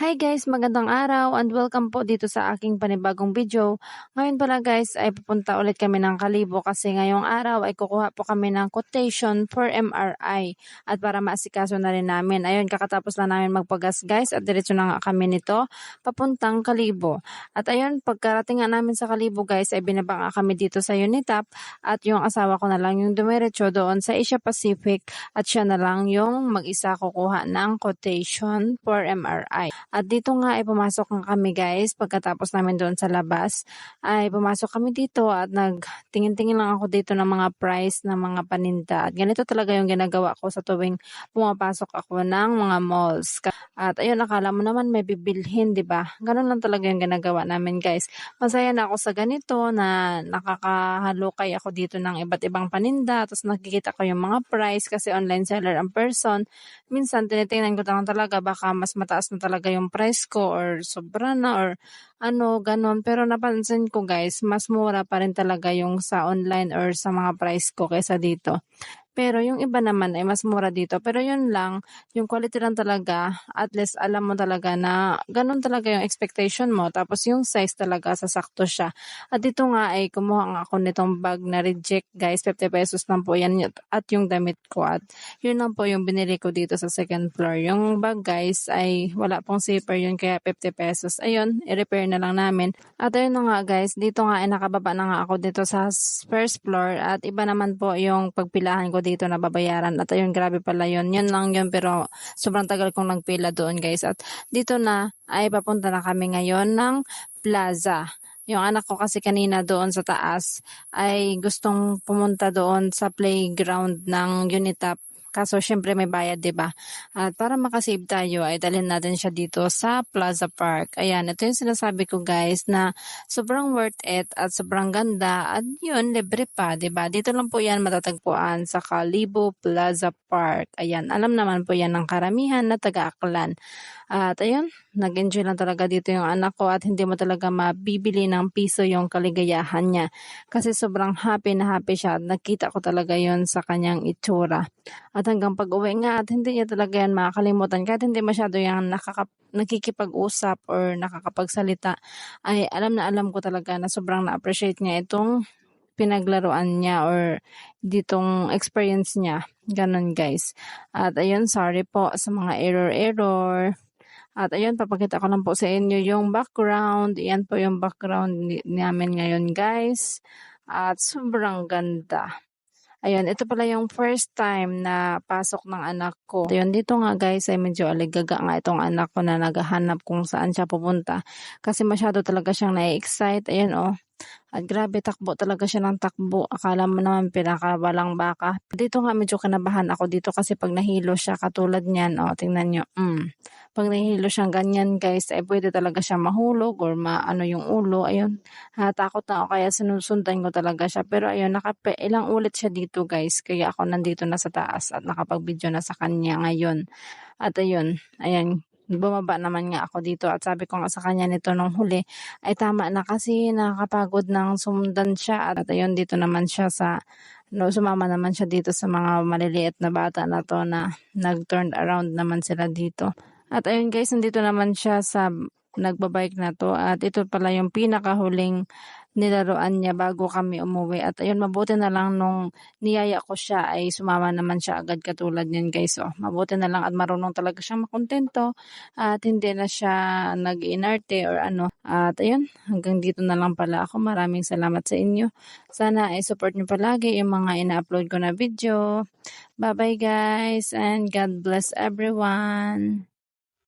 Hi guys, magandang araw and welcome po dito sa aking panibagong video. Ngayon pala guys ay pupunta ulit kami ng Kalibo kasi ngayong araw ay kukuha po kami ng quotation for MRI at para maasikaso na rin namin. Ayun, kakatapos lang namin magpagas guys at diretso na nga kami nito papuntang Kalibo. At ayun, pagkarating nga namin sa Kalibo guys ay binaba kami dito sa Unitap at yung asawa ko na lang yung dumiretso doon sa Asia Pacific at siya na lang yung mag-isa kukuha ng quotation for MRI. At dito nga ay pumasok nga kami guys, pagkatapos namin doon sa labas, ay pumasok kami dito at nagtingin-tingin lang ako dito ng mga price ng mga paninda. At ganito talaga yung ginagawa ko sa tuwing pumapasok ako ng mga malls. At ayun, akala mo naman may bibilhin, di ba? Ganun lang talaga yung ginagawa namin guys. Masaya na ako sa ganito na nakakahalukay ako dito ng iba't ibang paninda. Tapos nakikita ko yung mga price kasi online seller ang person. Minsan tinitingnan ko talaga baka mas mataas na talaga yung yung price ko or sobra na or ano, ganon. Pero napansin ko guys, mas mura pa rin talaga yung sa online or sa mga price ko kaysa dito. Pero yung iba naman ay mas mura dito. Pero yun lang, yung quality lang talaga, at least alam mo talaga na ganun talaga yung expectation mo. Tapos yung size talaga, sasakto siya. At dito nga ay kumuha nga ako nitong bag na reject guys. 50 pesos lang po yan at yung damit ko. At yun lang po yung binili ko dito sa second floor. Yung bag guys ay wala pong zipper yun kaya 50 pesos. Ayun, i-repair na lang namin. At ayun na nga guys, dito nga ay nakababa na nga ako dito sa first floor. At iba naman po yung pagpilahan ko dito na babayaran. At ayun, grabe pala yun. Yun lang yun, pero sobrang tagal kong nagpila doon guys. At dito na ay papunta na kami ngayon ng plaza. Yung anak ko kasi kanina doon sa taas ay gustong pumunta doon sa playground ng Unitap Kaso syempre may bayad, 'di ba? At para makasave tayo ay dalhin natin siya dito sa Plaza Park. Ayan, ito yung sinasabi ko guys na sobrang worth it at sobrang ganda at yun libre pa, 'di ba? Dito lang po 'yan matatagpuan sa Kalibo Plaza Park. Ayan, alam naman po 'yan ng karamihan na taga-Aklan. At ayun, nag-enjoy lang talaga dito yung anak ko at hindi mo talaga mabibili ng piso yung kaligayahan niya. Kasi sobrang happy na happy siya at nakita ko talaga yon sa kanyang itsura. Hanggang pag-uwi nga at hindi niya talaga yan makakalimutan kahit hindi masyado yung nakaka nakikipag-usap or nakakapagsalita ay alam na alam ko talaga na sobrang na-appreciate niya itong pinaglaruan niya or ditong experience niya. Ganon guys. At ayun, sorry po sa mga error-error. At ayun, papakita ko lang po sa inyo yung background. Yan po yung background namin ngayon guys. At sobrang ganda. Ayun, ito pala yung first time na pasok ng anak ko. Ayun, dito nga guys ay medyo aligaga nga itong anak ko na naghahanap kung saan siya pupunta. Kasi masyado talaga siyang na-excite. Ayun oh, at grabe, takbo talaga siya ng takbo. Akala mo naman pinakabalang baka. Dito nga medyo kanabahan ako dito kasi pag nahilo siya katulad niyan, oh, tingnan nyo. Mm. Pag nahilo siyang ganyan guys, ay pwede talaga siya mahulog or maano yung ulo. Ayun, ha, takot na ako kaya sinusundan ko talaga siya. Pero ayun, nakape, ilang ulit siya dito guys. Kaya ako nandito na sa taas at nakapag-video na sa kanya ngayon. At ayun, ayan, bumaba naman nga ako dito at sabi ko nga sa kanya nito nung huli ay tama na kasi nakakapagod ng sumundan siya at ayun dito naman siya sa no, sumama naman siya dito sa mga maliliit na bata na to na nag-turn around naman sila dito. At ayun guys, nandito naman siya sa nagbabike na to at ito pala yung pinakahuling nilaruan niya bago kami umuwi. At ayun, mabuti na lang nung niyaya ko siya ay sumama naman siya agad katulad niyan guys. Oh, mabuti na lang at marunong talaga siyang makontento at hindi na siya nag-inarte or ano. At ayun, hanggang dito na lang pala ako. Maraming salamat sa inyo. Sana ay support niyo palagi yung mga ina-upload ko na video. Bye-bye guys and God bless everyone.